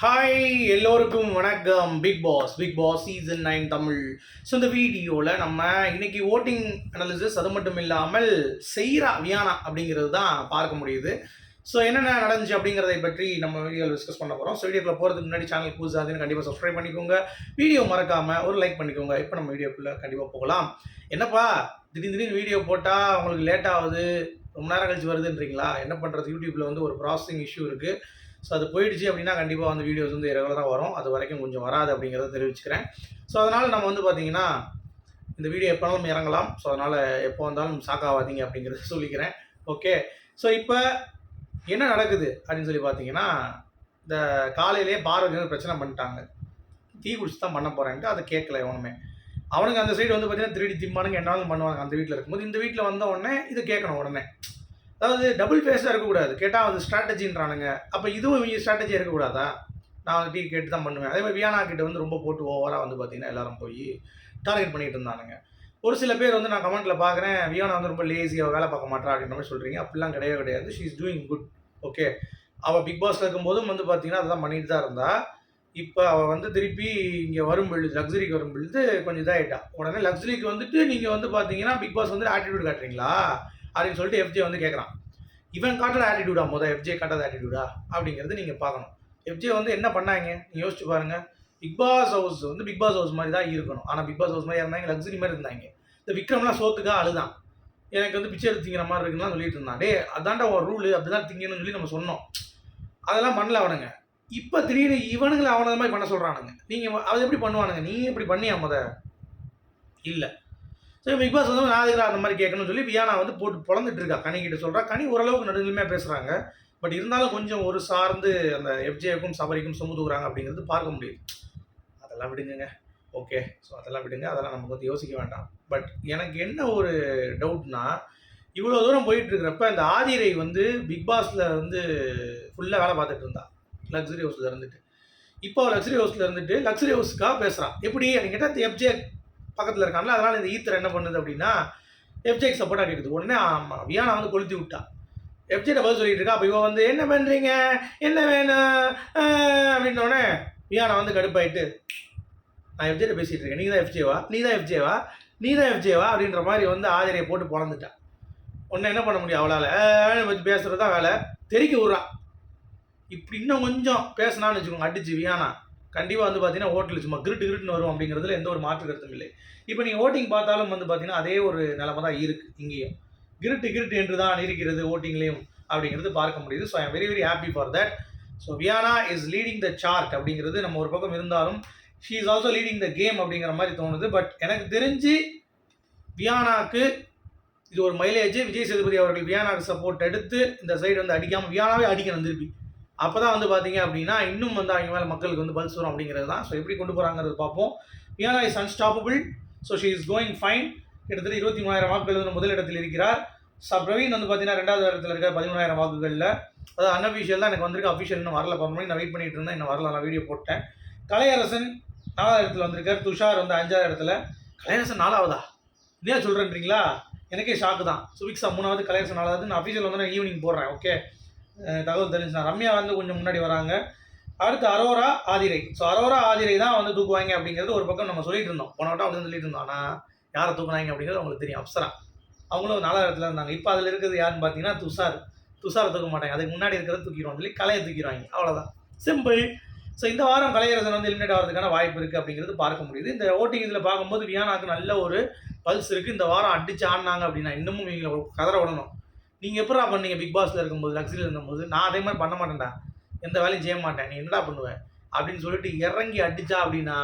Hi எல்லோருக்கும் வணக்கம். Big boss big boss season nine Tamil. So இந்த வீடியோவில் நம்ம இன்னைக்கு ஓட்டிங் அனாலிசிஸ் அது மட்டும் இல்லாமல் செய்கிறா வியானா அப்படிங்கிறது தான் பார்க்க முடியுது. ஸோ என்னென்ன நடந்துச்சு அப்படிங்கிறதை பற்றி நம்ம வீடியோவில் டிஸ்கஸ் பண்ண போகிறோம் ஸோ வீடியோக்குள்ள போகிறதுக்கு முன்னாடி சேனல் புதுசாக கண்டிப்பாக சப்ஸ்கிரைப் பண்ணிக்கோங்க. வீடியோ மறக்காமல் ஒரு லைக் பண்ணிக்கோங்க. இப்போ நம்ம வீடியோக்குள்ளே கண்டிப்பாக போகலாம். என்னப்பா திடீர் திடீர்னு வீடியோ போட்டால் உங்களுக்கு லேட் ஆகுது ரொம்ப நேரம் கழிச்சு வருதுன்றீங்களா? என்ன பண்ணுறது யூடியூப்பில் வந்து ஒரு ப்ராசஸிங் இஷ்யூ இருக்குது ஸோ அது போயிடுச்சு அப்படின்னா கண்டிப்பாக வந்து வீடியோஸ் வந்து ரெகுலராக வரும். அது வரைக்கும் கொஞ்சம் வராது அப்படிங்கிறத தெரிவிச்சுக்கிறேன். ஸோ அதனால் நம்ம வந்து பார்த்தீங்கன்னா இந்த வீடியோ எப்போனாலும் இறங்கலாம். ஸோ அதனால் எப்போ வந்தாலும் சாக்காவாதீங்க அப்படிங்கிறத சொல்லிக்கிறேன். ஓகே ஸோ இப்போ என்ன நடக்குது அப்படின்னு சொல்லி பார்த்தீங்கன்னா இந்த காலையிலேயே பார்வதி வந்து பிரச்சனை பண்ணிட்டாங்க. டீ குடிச்சு தான் பண்ண போகிறேன்ட்டு அதை கேட்கல எவனுமே. அவனுக்கு அந்த சைடு வந்து பார்த்தீங்கன்னா திருடி திம்மானுங்க என்னாலும் பண்ணுவாங்க அந்த வீட்டில் இருக்கும்போது. இந்த வீட்டில் வந்த உடனே இது கேட்கணும் உடனே. அதாவது டபுள் ஃபேஸாக இருக்கக்கூடாது. கேட்டால் வந்து ஸ்ட்ராட்டஜின்றானுங்க அப்போ இதுவும் இவங்க ஸ்ட்ராட்டஜி இருக்கக்கூடாதா? நான் வந்து டீ கேட்டு தான் பண்ணுவேன். அதே மாதிரி வியானா கிட்ட வந்து ரொம்ப போட்டு ஓவராக வந்து பார்த்தீங்கன்னா எல்லாரும் போய் டார்கெட் பண்ணிட்டு இருந்தானுங்க. ஒரு சில பேர் வந்து நான் கமெண்ட்டில் பார்க்குறேன் வியானா வந்து ரொம்ப லேசியாக வேலை பார்க்க மாட்டா அப்படின்ற மாதிரி சொல்கிறீங்க அப்படிலாம் கிடையவே கிடையாது. She is doing good okay அவள் பிக் பாஸில் இருக்கும்போதும் வந்து பார்த்தீங்கன்னா அதெல்லாம் பண்ணிட்டு தான் இருந்தா. இப்போ அவள் வந்து திருப்பி இங்கே வரும் பொழுது லக்ஸரிக்கு வரும் பொழுது கொஞ்சம் இதாகிட்டா உடனே லக்ஸரிக்கு வந்துட்டு நீங்கள் வந்து பார்த்தீங்கன்னா பிக் பாஸ் வந்து ஆட்டிடியூட் காட்டுறீங்களா? அப்படின்னு சொல்லிட்டு எஃப்ஜே வந்து கேட்குறான் இவன் காட்டுற ஆட்டிடியூடா மொதல் எஃப்ஜே காட்டாத ஆட்டிடியூடா அப்படிங்கிறது நீங்கள் பார்க்கணும். எஃப்ஜே வந்து என்ன பண்ணாங்க? நீங்கள் யோசிச்சு பாருங்க. பிக் பாஸ் ஹவுஸ் வந்து பிக் பாஸ் ஹவுஸ் மாதிரி தான் இருக்கணும். ஆனால் பிக் பாஸ் ஹவுஸ் மாதிரி இருந்தாங்க லக்ஸரி மாதிரி இருந்தாங்க. இந்த விக்ரம்லாம் சோத்துக்கா அழுதான். எனக்கு வந்து பிச்சை எடுத்து திங்கிற மாதிரி இருக்குன்னு சொல்லிட்டு இருந்தான். டே அதான்டா ஒரு ரூல் அப்படிதான் திங்கணும்னு சொல்லி நம்ம சொன்னோம். அதெல்லாம் பண்ணல அவனுங்க. இப்போ திடீர்னு இவனுங்களை அவனை மாதிரி பண்ண சொல்கிறானுங்க நீங்கள் அதை எப்படி பண்ணுவானுங்க? நீ எப்படி பண்ணியா முத? இல்லை. சரி பிக் பாஸ் வந்து நான் எதுக்குடா அந்த மாதிரி கேட்கணும்னு சொல்லி வியானா வந்து போட்டு பொழந்துட்டு இருக்கா. கனி கிட்ட சொல்கிறா கனி ஓரளவுக்கு நடுநிலைமையாக பேசுகிறாங்க பட் இருந்தாலும் கொஞ்சம் ஒரு சார்ந்து அந்த எஃப்ஜேக்கும் சபரிக்கும் சுமத்துக்குறாங்க அப்படிங்கிறது பார்க்க முடியுது. அதெல்லாம் விடுங்க ஓகே ஸோ அதெல்லாம் விடுங்க. அதெல்லாம் நமக்கு வந்து யோசிக்க வேண்டாம். பட் எனக்கு என்ன ஒரு டவுட்னா இவ்வளோ தூரம் போயிட்டு இருக்கிறப்ப இந்த ஆதிரை வந்து பிக் பாஸில் வந்து ஃபுல்லாக வேலை பார்த்துட்டு இருந்தா. லக்ஸரி ஹவுஸில் இருந்துட்டு. இப்போ லக்ஸரி ஹவுஸில் இருந்துட்டு லக்ஸரி ஹவுஸ்க்காக பேசுகிறான் எப்படி? அப்படின்னு கேட்டால் எஃப்ஜே பக்கத்தில் இருக்கான்ல அதனால் இந்த ஈத்தர் என்ன பண்ணுது அப்படின்னா எஃப்ஜேக்கு சப்போர்ட்டாக கேட்குது உடனே ஆமாம் வியானா வந்து கொளுத்தி விட்டா. எஃப்ஜேட்ட பதில் சொல்லிட்டு இருக்கா அப்போ இவன் வந்து என்ன பண்ணுறீங்க என்ன வேணும்? அப்படின்னோடனே வியானா வந்து கடுப்பாயிட்டு நான் எஃப்ஜேட்ட பேசிகிட்டு இருக்கேன். நீ தான் எஃப்ஜேவா நீ தான் எஃப்ஜேவா நீ தான் எஃப்ஜேவா அப்படின்ற மாதிரி வந்து ஆதரியை போட்டு பிறந்துட்டா உன்னை என்ன பண்ண முடியும் அவளால்? வச்சு பேசுகிறது தான் வேலை. தெறிக்க விட்றான் இப்படி இன்னும் கொஞ்சம் பேசினான்னு வச்சுக்கோங்க அடிச்சு வியானா. கண்டிப்பாக வந்து பார்த்தீங்கன்னா ஓட்டில் சும்மா கிரிட்டு கிரிட்டுன்னு வரும் அப்படிங்கிறதுல எந்த ஒரு மாற்று கருத்தும் இல்லை. இப்போ நீங்கள் ஓட்டிங் பார்த்தாலும் வந்து பார்த்தீங்கன்னா அதே ஒரு நிலைமை தான் இருக்குது இங்கேயும். கிருட்டு கிருட்டு என்று தான் இருக்கிறது ஓட்டிங்லேயும் அப்படிங்கிறது பார்க்க முடியுது. So I'm very very happy for that so Viyana is leading the chart அப்படிங்கிறது நம்ம ஒரு பக்கம் இருந்தாலும் she is also leading the game அப்படிங்கிற மாதிரி தோணுது. பட் எனக்கு தெரிஞ்சு வியானாக்கு இது ஒரு மைலேஜ் விஜய் சேதுபதி அவர்கள் வியானாக்கு சப்போர்ட் எடுத்து இந்த சைடு வந்து அடிக்காமல் வியானாவே அடிக்கணும் திருப்பி. அப்போ தான் வந்து பார்த்தீங்க அப்படின்னா இன்னும் வந்து அவங்க மேலே மக்களுக்கு வந்து பல்ஸ் வரும் அப்படிங்கிறது தான் ஸோ எப்படி கொண்டு போகிறாங்கிறது பார்ப்போம். Piyana is unstoppable so she is going fine கிட்டத்தட்ட இருபத்தி மூணாயிரம் வாக்குகள் வந்து முதலிடத்தில் இருக்கிறார். ச பிரவீன் வந்து பார்த்தீங்கன்னா ரெண்டாவது இடத்துல இருக்கார் பதிமூணாயிரம் வாக்குகளில். அதாவது அன்அஃபிஷியல் தான் எனக்கு வந்திருக்கு. அஃபிஷியல் இன்னும் வரல. பண்ணி நான் வெயிட் பண்ணிட்டு இருந்தேன். இன்னும் வரல. நான் வீடியோ போட்டேன். கலையரசன் நாலாவது இடத்துல வந்திருக்கார். துஷார் வந்து அஞ்சாவது இடத்துல. கலையரசன் நாலாவதா? இல்லையா சொல்கிறேன்றீங்களா எனக்கே ஷாக்கு தான். சுபிக்ஸா மூணாவது கலையரசன் நாலாவது. நான் அஃபிஷியல் வந்து நான் ஈவினிங் போடுறேன். ஓகே தகவல் தெரிஞ்சுனா ரம்யா வந்து கொஞ்சம் முன்னாடி வராங்க. அடுத்து Aurora Aadhirai. So Aurora Aadhirai தான் வந்து தூக்குவாங்க அப்படிங்கிறது ஒரு பக்கம் நம்ம சொல்லிட்டு இருந்தோம். போன வட்டம் அப்படி சொல்லிட்டு இருந்தோம். ஆனால் யாரை தூக்குனாங்க அப்படிங்கிறது அவங்களுக்கு தெரியும். அப்சரா. அவங்களும் நாலாவது இடத்துல இருந்தாங்க. இப்போ அதில் இருக்கிறது யாருன்னு பார்த்தீங்கன்னா துஷார். துஷார் தூக்க மாட்டாங்க. அதுக்கு முன்னாடி இருக்கிறத தூக்கிடுவோம் சொல்லி கலையை தூக்கிடுவாங்க. அவ்வளோதான் சிம்பிள் ஸோ இந்த வாரம் கலையரசன் வந்து எலிமினேட் ஆகிறதுக்கான வாய்ப்பு இருக்குது அப்படிங்கிறது பார்க்க முடியுது. இந்த ஓட்டிங் இதில் பார்க்கும்போது வியானாக்கு நல்ல ஒரு பல்ஸ் இருக்குது இந்த வாரம் அடிச்சு ஆடினாங்க அப்படின்னா இன்னமும் இவங்களை கதற விடணும். நீங்கள் எப்படா பண்ணீங்க பிக் பாஸில் இருக்கும்போது லக்ஸரியில் இருக்கும்போது நான் அதே மாதிரி பண்ண மாட்டேன்டா. எந்த வேலையும் செய்ய மாட்டேன். நீ என்னடா பண்ணுவேன் அப்படின்னு சொல்லிட்டு இறங்கி அடித்தா அப்படின்னா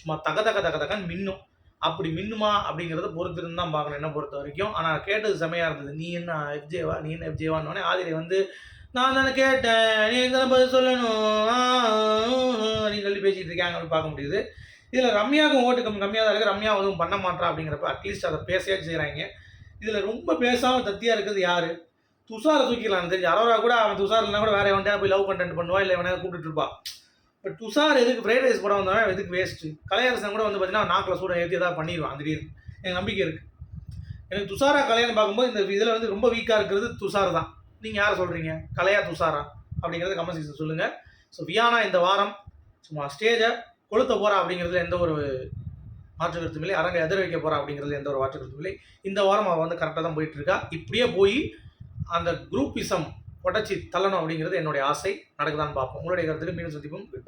சும்மா தக தக தக தகன்னு மின்னும். அப்படி மின்னுமா அப்படிங்கிறத பொறுத்திருந்து தான் பார்க்கணும் என்ன பொறுத்த வரைக்கும். ஆனால் கேட்டது செமையாக இருந்தது. நீ என்ன எஃப்ஜேவா நீ என்ன எஃப்ஜேவான்னு ஆதிரை வந்து நான் தானே கேட்டேன். நீ தானே பதில் சொல்லணும்? ஆ, அப்படின்னு சொல்லி பேசிகிட்டு இருக்காங்க அப்படின்னு பார்க்க முடியுது. இதில் ரம்யாவுக்கும் ஓட்டு கம்மி கம்மியாக தான் இருக்குது ரம்யா எதுவும் பண்ண மாட்டா அப்படிங்கிறப்ப அட்லீஸ்ட் அதை பேசவே செய்கிறாங்க இதில் ரொம்ப பேசாமல் தத்தியாக இருக்கிறது யார்? துஷாரை தூக்கிடலாம் தெரிஞ்சு. அரோரா கூட அவன் துஷார் இல்லைனா கூட வேற எவன்டா போய் லவ் கண்டென்ட் பண்ணுவா இல்லை எவனா கூப்பிட்டு இருப்பா. பட் துஷார் எதுக்கு ஃப்ரைட் ரைஸ் படம் வந்தவன் எதுக்கு வேஸ்ட்டு கலையரசன் கூட வந்து பார்த்தீங்கன்னா நாக்கில் சூட ஏற்றி ஏதாவது பண்ணிடுவான் திடீர்னு. எனக்கு நம்பிக்கை இருக்குது எனக்கு துஷாரா கல்யாணம் பார்க்கும்போது இந்த இதில் வந்து ரொம்ப வீக்காக இருக்கிறது துஷார் தான். நீங்கள் யாரை சொல்கிறீங்க கலையா துஷாரா? அப்படிங்கிறத கமெண்ட் செக்ஷன் சொல்லுங்கள் ஸோ வியானா இந்த வாரம் சும்மா ஸ்டேஜை கொளுத்த போகிறா அப்படிங்கிறதுல எந்த ஒரு மாற்று கருத்தும் இல்லை. அரங்கை எதிர் வைக்க போறா அப்படிங்கிறது எந்த ஒரு மாற்று கருத்தும் இல்லை. இந்த வாரம் அவள் வந்து கரெக்டாக தான் போயிட்டு இருக்கா. இப்படியே போய் அந்த குரூப்பிசம் உடச்சி தள்ளணும் அப்படிங்கிறது என்னுடைய ஆசை. நடக்குதான்னு பார்ப்போம். உங்களுடைய கருத்துக்கு மீண்டும் சந்திப்போம்.